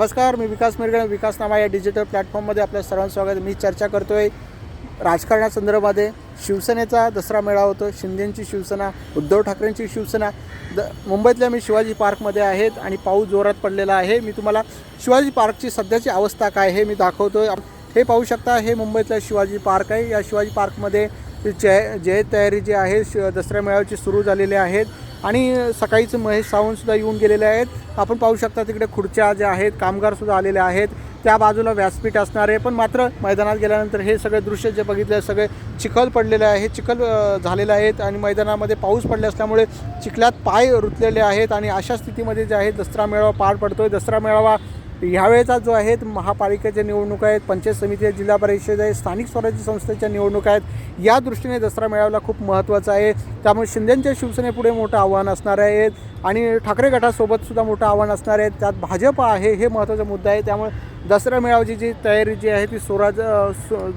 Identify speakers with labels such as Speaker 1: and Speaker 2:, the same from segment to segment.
Speaker 1: नमस्कार मी विकास मिरगणे विकास नामा या डिजिटल प्लॅटफॉर्ममध्ये आपल्या सर्वांचं स्वागत मी चर्चा करतो आहे राजकारणासंदर्भामध्ये शिवसेनेचा दसरा मेळा होतो शिंदेंची शिवसेना उद्धव ठाकरेंची शिवसेना. द मुंबईतल्या मी शिवाजी पार्कमध्ये आहेत आणि पाऊस जोरात पडलेला आहे. मी तुम्हाला शिवाजी पार्कची सध्याची अवस्था काय हे मी दाखवतो आहे हे पाहू शकता हे मुंबईतलं शिवाजी पार्क आहे. या शिवाजी पार्कमध्ये जय जय तयारी जी आहे श दसऱ्या मेळाव्याची सुरू झालेली आहेत. आणि सकाळीच महेश सावंतसुद्धा येऊन गेलेले आहेत. आपण पाहू शकता तिकडे खुर्च्या ज्या आहेत कामगारसुद्धा आलेले आहेत. त्या बाजूला व्यासपीठ असणार आहे. पण मात्र मैदानात गेल्यानंतर हे सगळे दृश्य जे बघितले सगळे चिखल पडलेले आहे. चिखल झालेले आहेत आणि मैदानामध्ये पाऊस पडले असल्यामुळे चिखल्यात पाय रुतलेले आहेत आणि अशा स्थितीमध्ये जे आहे दसरा मेळावा पार पडतोय. दसरा मेळावा ह्यावेळेचा जो आहे महापालिकेच्या निवडणुका आहेत पंचायत समिती जिल्हा परिषद आहे स्थानिक स्वराज्य संस्थेच्या निवडणुका आहेत. या दृष्टीने दसरा मेळावला खूप महत्त्वाचा आहे. त्यामुळे शिंदेंच्या शिवसेनेपुढे मोठं आव्हान असणार आहे आणि ठाकरे गटासोबतसुद्धा मोठं आव्हान असणार आहे. त्यात भाजप आहे हे महत्त्वाचा मुद्दा आहे. त्यामुळे दसरा मेळाव्याची जी तयारी जी आहे ती सोराज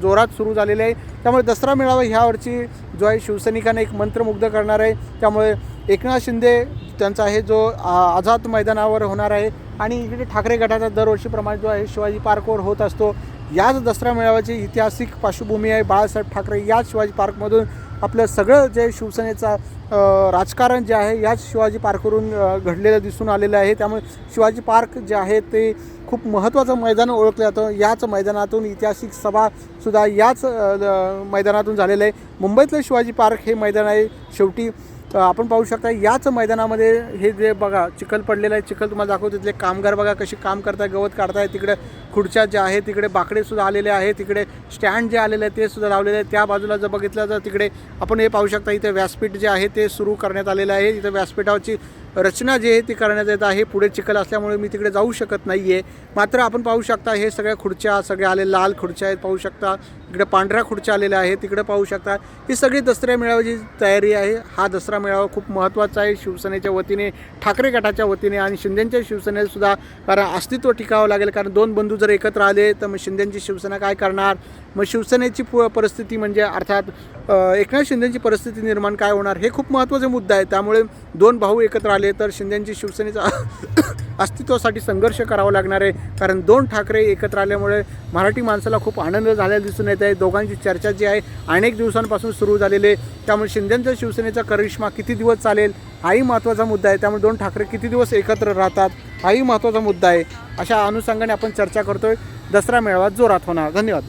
Speaker 1: जोरात सुरू झालेली आहे. त्यामुळे दसरा मेळावा ह्यावरची जो आहे शिवसैनिकांना एक मंत्रमुग्ध करणार आहे. त्यामुळे एकनाथ शिंदे त्यांचा आहे जो आझाद मैदानावर होणार आहे. आणि इकडे ठाकरे गटाचा दरवर्षीप्रमाणे जो आहे शिवाजी पार्कवर होत असतो. याच दसरा मेळाव्याची ऐतिहासिक पार्श्वभूमी आहे. बाळासाहेब ठाकरे याच शिवाजी पार्कमधून आपलं सगळं जे शिवसेनेचा राजकारण जे आहे याच शिवाजी पार्कवरून घडलेलं दिसून आलेलं आहे. त्यामुळे शिवाजी पार्क जे आहे ते खूप महत्त्वाचं मैदान ओळखलं जातं. याच मैदानातून ऐतिहासिक सभासुद्धा याच मैदानातून झालेलं आहे. मुंबईतलं शिवाजी पार्क हे मैदान आहे. शेवटी आपण पाहू शकता याच मैदानामध्ये हे जे बघा चिखल पडलेलं आहे. चिखल तुम्हाला दाखवतो. तिथले कामगार बघा कशी काम करताय गवत काढताय. तिकडे खुर्च्या ज्या आहेत तिकडे बाकडे सुद्धा आलेले आहेत. तिकडे स्टँड जे आलेले आहे ते सुद्धा लावलेले आहेत. त्या बाजूला जर बघितलं तर तिकडे आपण हे पाहू शकता इथे व्यासपीठ जे आहे ते सुरू करण्यात आलेलं आहे. इथे व्यासपीठावरची रचना जी आहे ती करण्यात येत आहे. पुढे चिखल असल्यामुळे मी तिकडे जाऊ शकत नाही आहे मात्र आपण पाहू शकता हे सगळ्या खुर्च्या सगळ्या आले लाल खुर्च्या आहेत पाहू शकता. इकडे पांढऱ्या खुर्च्या आलेल्या आहेत तिकडे पाहू शकता. ही सगळी दसऱ्या मेळाव्याची तयारी आहे. हा दसरा मेळावा खूप महत्त्वाचा आहे. शिवसेनेच्या वतीने ठाकरे गटाच्या वतीने आणि शिंदेच्या शिवसेनेसुद्धा कारण अस्तित्व टिकावं लागेल. कारण दोन बंधू जर एकत्र आले तर मग शिंदेची शिवसेना काय करणार? मग शिवसेनेची पु परिस्थिती म्हणजे अर्थात एकनाथ शिंदेची परिस्थिती निर्माण काय होणार? हे खूप महत्त्वाचा मुद्दा आहे त्यामुळे दोन भाऊ एकत्र आले तर शिंद्यांची शिवसेनेचा अस्तित्वासाठी संघर्ष करावा लागणार आहे. कारण दोन ठाकरे एकत्र आल्यामुळे मराठी माणसाला खूप आनंद झालेला दिसून येत आहे. दोघांची चर्चा जी आहे अनेक दिवसांपासून सुरू झालेली आहे. त्यामुळे शिंदेच्या शिवसेनेचा करिश्मा किती दिवस चालेल हाही महत्त्वाचा मुद्दा आहे. त्यामुळे दोन ठाकरे किती दिवस एकत्र राहतात हाही महत्त्वाचा मुद्दा आहे. अशा अनुषंगाने आपण चर्चा करतोय. दसरा मेळावा जोरात होणार. धन्यवाद.